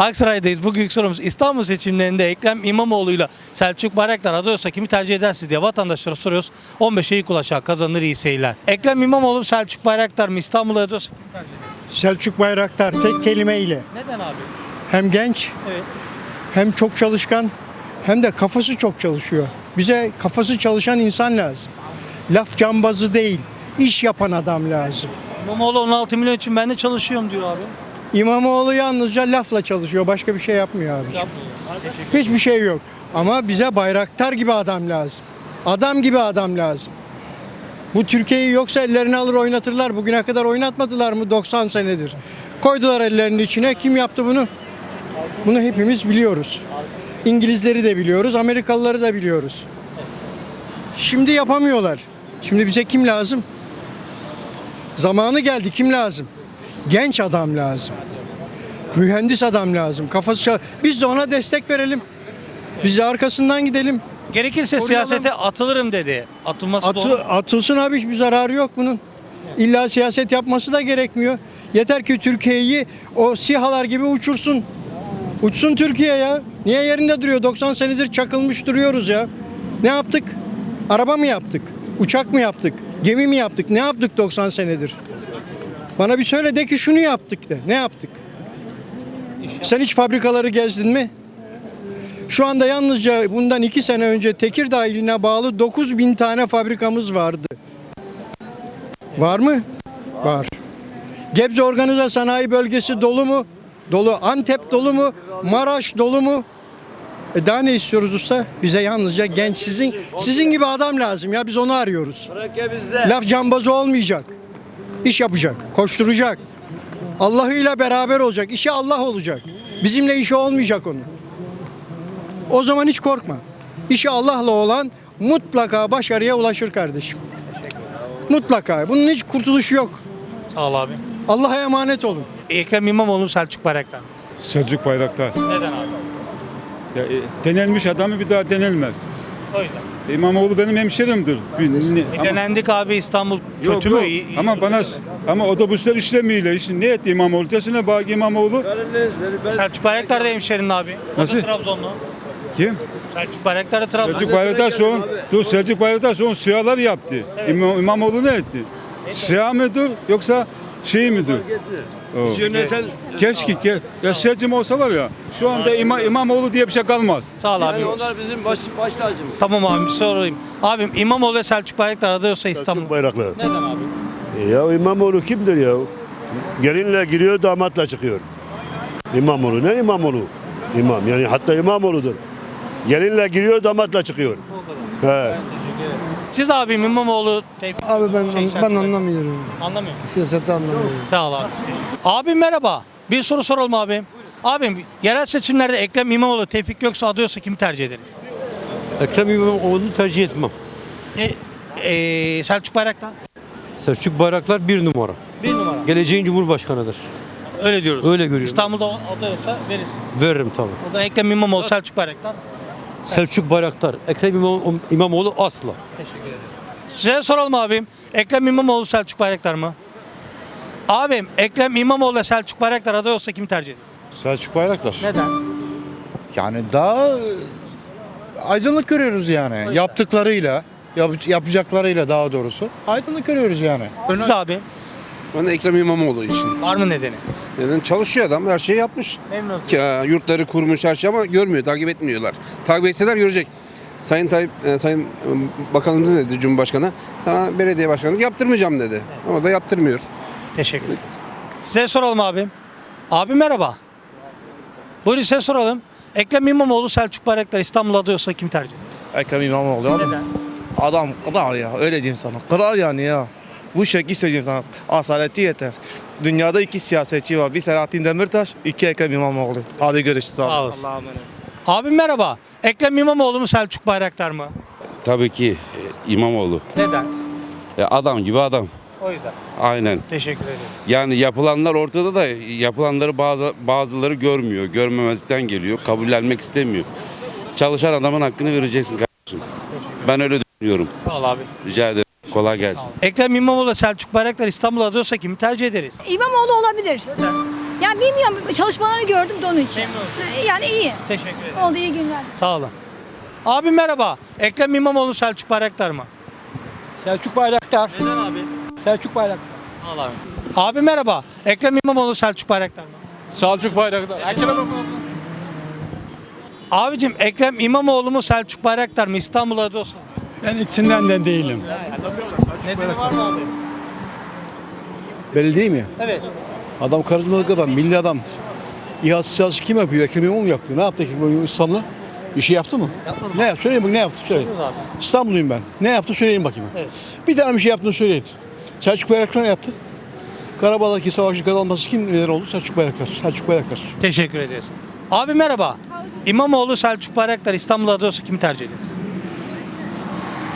Aksaray'dayız. Bugünkü sorumuz İstanbul seçimlerinde Ekrem İmamoğlu'yla Selçuk Bayraktar aday olsa kimi tercih edersiniz diye vatandaşlara soruyoruz. 15'e ilk ulaşan kazanır iyi seyirler. Ekrem İmamoğlu Selçuk Bayraktar mı İstanbul'a aday olsa kimi tercih edersiniz? Selçuk Bayraktar tek kelimeyle Neden abi? hem genç Evet. hem çok çalışkan hem de kafası çok çalışıyor. Bize kafası çalışan insan lazım. Laf cambazı değil, iş yapan adam lazım. İmamoğlu 16 milyon için ben de çalışıyorum diyor abi. İmamoğlu yalnızca lafla çalışıyor, başka bir şey yapmıyor abi. Hiçbir şey yok. Ama bize Bayraktar gibi adam lazım. Adam gibi adam lazım. Bu Türkiye'yi yoksa ellerine alır oynatırlar. Bugüne kadar oynatmadılar mı 90 senedir? Koydular ellerinin içine. Kim yaptı bunu? Bunu hepimiz biliyoruz. İngilizleri de biliyoruz, Amerikalıları da biliyoruz. Şimdi yapamıyorlar. Şimdi bize kim lazım? Zamanı geldi. Kim lazım? Genç adam lazım. Mühendis adam lazım. Kafası çal- Biz de ona destek verelim. Biz de arkasından gidelim. Gerekirse Koruyalım. siyasete atılırım dedi. Atılması Atı- doğru. atılsın abi hiçbir zararı yok bunun. İlla siyaset yapması da gerekmiyor. Yeter ki Türkiye'yi o sihalar gibi uçursun. Uçsun Türkiye ya. Niye yerinde duruyor? 90 senedir çakılmış duruyoruz ya. Ne yaptık? Araba mı yaptık? Uçak mı yaptık? Gemi mi yaptık? Ne yaptık 90 senedir? Bana bir söyle de ki şunu yaptık de. Ne yaptık? Sen hiç fabrikaları gezdin mi? Şu anda yalnızca bundan iki sene önce Tekirdağ iline bağlı 9 bin tane fabrikamız vardı. Var mı? Var. Gebze Organize Sanayi Bölgesi dolu mu? Dolu. Antep dolu mu? Maraş dolu mu? E daha ne istiyoruz usta? Bize yalnızca genç sizin sizin gibi adam lazım ya biz onu arıyoruz. Laf cambazı olmayacak. İş yapacak, koşturacak. Allah'ıyla beraber olacak. İşi Allah olacak. Bizimle işi olmayacak onun. O zaman hiç korkma. İşi Allah'la olan mutlaka başarıya ulaşır kardeşim. Mutlaka. Bunun hiç kurtuluşu yok. Sağ ol abi. Allah'a emanet olun. Ekrem İmamoğlu Selçuk Bayraktar. Selçuk Bayraktar. Neden abi? Ya, e, denenmiş adamı bir daha denilmez. O yüzden. İmamoğlu benim hemşerimdir. Bir- ne- E, ama- denendik abi İstanbul Yok, kötü mü? İyi- iyi- Ama bana ama otobüsler işlemiyle işte ne etti İmamoğlu? Desene bak İmamoğlu Selçuk Bayraktar da hemşerin abi. O da Nasıl? Trabzonlu. kim? Selçuk Bayraktar da Trabzonlu. Selçuk Bayraktar son dur Selçuk Bayraktar son siyahlar yaptı. İmam, İmamoğlu ne etti? Siyah mıdır yoksa şey midir? O. Yöneten Keşke ke, ya seçim olsa var ya şu anda İma, İmamoğlu diye bir şey kalmaz. Sağ ol abi. yani onlar bizim baş, baş tacımız. Tamam abi bir sorayım. Abim İmamoğlu ve Selçuk Bayraktar aday olsa İstanbul. Selçuk Bayraklı. Neden abi? E Ya İmamoğlu kimdir ya? Gelinle giriyor damatla çıkıyor. İmamoğlu ne İmamoğlu? İmam yani hatta İmamoğlu'dur. Gelinle giriyor damatla çıkıyor. O kadar. He. Siz abim İmamoğlu Tevfik. Abi ben Şey, ben anlamıyorum. Anlamıyor musun? Siyasette anlamıyorum. Sağ ol abi. Abim merhaba. Bir soru soralım abim. Abim yerel seçimlerde Ekrem İmamoğlu Tevfik Göksu aday olsa kimi tercih ederiz? Ekrem İmamoğlu'nu tercih etmem. E, e, Selçuk Bayraktar. Selçuk Bayraktar bir numara. Bir numara. Geleceğin Cumhurbaşkanı'dır. Öyle diyoruz. Öyle görüyorum. İstanbul'da aday olsa verirsin. Veririm tabii. O zaman Ekrem İmamoğlu, Selçuk Bayraktar. Selçuk Bayraktar, Ekrem İmam- İmamoğlu asla. Teşekkür ederim. Size soralım abim. Ekrem İmamoğlu, Selçuk Bayraktar mı? Abim Ekrem İmamoğlu ile Selçuk Bayraktar aday olsa kimi tercih ederiz? Selçuk Bayraktar. Neden? Yani daha e, aydınlık görüyoruz yani. Yaptıklarıyla, yap- yapacaklarıyla daha doğrusu aydınlık görüyoruz yani. Siz abi Ben de Ekrem İmamoğlu için. var mı nedeni? Neden? Çalışıyor adam, her şeyi yapmış. Memnun. E, yurtları kurmuş her şey ama görmüyor, takip etmiyorlar. Takip etseler görecek. Sayın Tayyip, e, Sayın e, Bakanımız ne dedi Cumhurbaşkanı? Sana belediye başkanlık yaptırmayacağım dedi. Ama da yaptırmıyor. Teşekkür ederim. Size soralım abim. Abi merhaba. Buyurun size soralım. Ekrem İmamoğlu, Selçuk Bayraktar İstanbul aday olsa kim tercih eder? Ekrem İmamoğlu adam, Neden? adam kral ya öyle diyeyim sana. Kral yani ya. Bu şekil söyleyeyim sana. Asaleti yeter. Dünyada iki siyasetçi var. Bir Selahattin Demirtaş, iki Ekrem İmamoğlu. Hadi görüşürüz. Sağ Sağ olun. olasın. Abim merhaba. Ekrem İmamoğlu mu Selçuk Bayraktar mı? Tabii ki e, İmamoğlu. Neden? Ya adam gibi adam. O yüzden. Aynen. Teşekkür ederim. Yani yapılanlar ortada da yapılanları bazı bazıları görmüyor. Görmemezlikten geliyor. Kabullenmek istemiyor. Çalışan adamın hakkını vereceksin kardeşim. Ben öyle düşünüyorum. Sağ ol abi. Rica ederim. Kolay gelsin. Ekrem İmamoğlu, Selçuk Bayraktar İstanbul aday olsa kimi tercih ederiz? İmamoğlu olabilir. Yani bilmiyorum çalışmalarını gördüm de onun için. Yani iyi. Teşekkür ederim. Oldu iyi günler. Sağ olun. Abi merhaba. Ekrem İmamoğlu Selçuk Bayraktar mı? Selçuk Bayraktar. Neden abi? Selçuk Bayraktar. Al abi. Abi merhaba. Ekrem İmamoğlu Selçuk Bayraktar mı? Selçuk Bayraktar. Ekrem Abicim Ekrem İmamoğlu mu Selçuk Bayraktar mı İstanbul mı? Ben ikisinden de değilim. Nedeni var mı abi? Belli değil mi? Evet. Adam karizmatik adam, milli adam. İHA'sı çalışı kim yapıyor? Ekrem İmamoğlu yaptı. Ne yaptı Ekrem İmamoğlu İstanbul'da? Bir şey yaptı mı? Yapmadı. Ne yaptı? Söyleyin bakayım ne yaptı? Söyleyin. abi. İstanbulluyum ben. Ne yaptı? Söyleyin bakayım. Evet. Bir tane bir şey yaptığını söyleyin. Selçuk Bayraktar ne yaptı? Karabağ'daki savaşın kazanması kim neden oldu? Selçuk Bayraktar. Selçuk Bayraktar. Teşekkür ederiz. Abi merhaba. İmamoğlu Selçuk Bayraktar İstanbul Adası kimi tercih ederiz?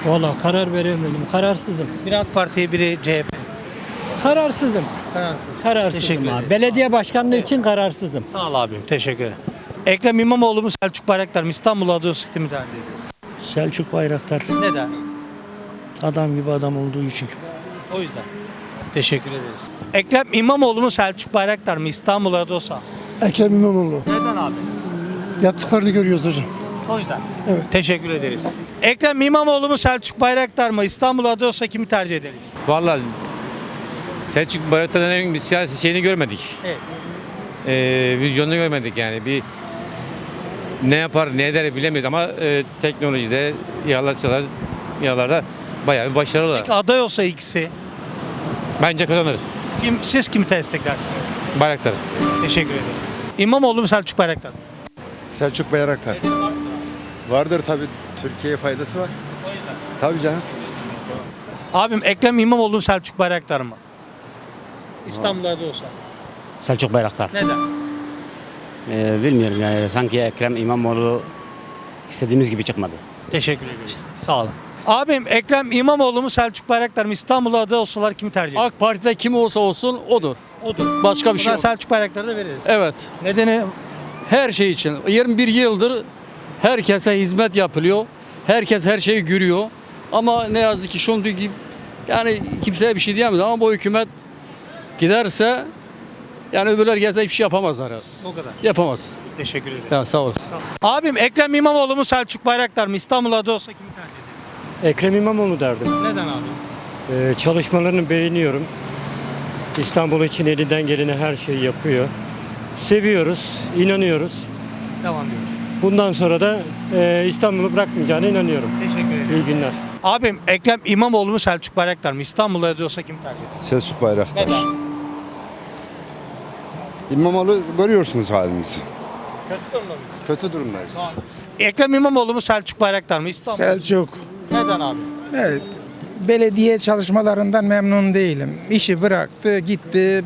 Valla karar veremedim. Kararsızım. Biri AK Parti, biri CHP. Kararsızım. Kararsız. Kararsızım Teşekkür abi. ederiz. Belediye başkanlığı için kararsızım. Sağ ol abim. Teşekkür ederim. Ekrem İmamoğlu mu Selçuk Bayraktar mı İstanbul Adası kimi tercih ederiz? Selçuk Bayraktar. Neden? Adam gibi adam olduğu için. O yüzden. Teşekkür ederiz. Ekrem İmamoğlu mu Selçuk Bayraktar mı İstanbul Adası? Ekrem İmamoğlu. Neden abi? Yaptıklarını görüyoruz hocam. O yüzden. Evet. Teşekkür ederiz. Ekrem İmamoğlu mu Selçuk Bayraktar mı İstanbul Adası kimi tercih ederiz? Vallahi Selçuk Bayraktar'ın bir siyasi şeyini görmedik. Evet. Ee, vizyonunu görmedik yani. Bir ne yapar ne eder bilemiyoruz ama e, teknolojide İHA'lar, SİHA'lar, İHA'larda bayağı bir başarılı. Aday olsa ikisi Bence kazanır. kim, siz kimi desteklersiniz? Bayraktar. Teşekkür ederim. İmamoğlu mu Selçuk Bayraktar mı? Selçuk Bayraktar. Vardır tabii. Türkiye'ye faydası var. Tabii canım. Abim Ekrem İmamoğlu mu Selçuk Bayraktar mı? İstanbul Adası. Selçuk Bayraktar. Neden? Ee, bilmiyorum yani sanki Ekrem İmamoğlu istediğimiz gibi çıkmadı. Teşekkür ederiz. Sağ olun. Abim Ekrem İmamoğlu mu Selçuk Bayraktar mı? İstanbul aday olsalar kimi tercih eder? AK Parti'de kim olsa olsun odur. Odur. Başka bir şey Buna yok. Selçuk Bayraktar'ı da veririz. Evet. Nedeni Her şey için. 21 yıldır herkese hizmet yapılıyor. Herkes her şeyi görüyor. Ama ne yazık ki şu gibi yani kimseye bir şey diyemez ama bu hükümet giderse yani öbürler gelse hiçbir şey yapamazlar. o kadar. Yapamaz. Teşekkür ederim. Ya sağ olasın. Abim Ekrem İmamoğlu mu Selçuk Bayraktar mı? İstanbul aday olsa kimi tercih ederiz? Ekrem İmamoğlu derdim. Neden abi? Ee, çalışmalarını beğeniyorum. İstanbul için elinden geleni her şeyi yapıyor. Seviyoruz, inanıyoruz. Devam ediyoruz. Bundan sonra da e, İstanbul'u bırakmayacağına inanıyorum. Teşekkür ederim. İyi günler. Abim Ekrem İmamoğlu mu Selçuk Bayraktar mı? İstanbul aday olsa kimi tercih ederiz? Selçuk Bayraktar. Neden? İmamoğlu görüyorsunuz halimizi. Kötü durumda mıyız? Kötü durumdayız. Ekrem İmamoğlu mu Selçuk Bayraktar mı? İstanbul. Selçuk. Neden abi? Evet. Belediye çalışmalarından memnun değilim. İşi bıraktı, gitti.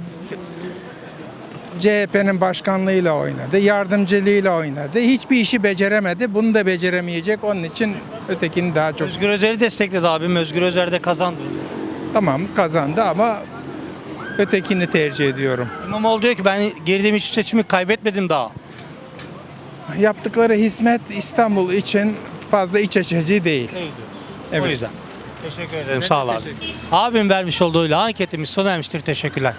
CHP'nin başkanlığıyla oynadı, yardımcılığıyla oynadı. Hiçbir işi beceremedi. Bunu da beceremeyecek. Onun için ötekini daha çok Özgür Özel'i destekledi abim. Özgür Özel de kazandı. tamam kazandı ama ötekini tercih ediyorum. İmamoğlu diyor ki ben girdiğim hiç seçimi kaybetmedim daha. Yaptıkları hizmet İstanbul için fazla iç açıcı değil. O Evet. yüzden. Teşekkür ederim. Sağ ol abi. Abim vermiş olduğuyla anketimiz sona ermiştir. Teşekkürler.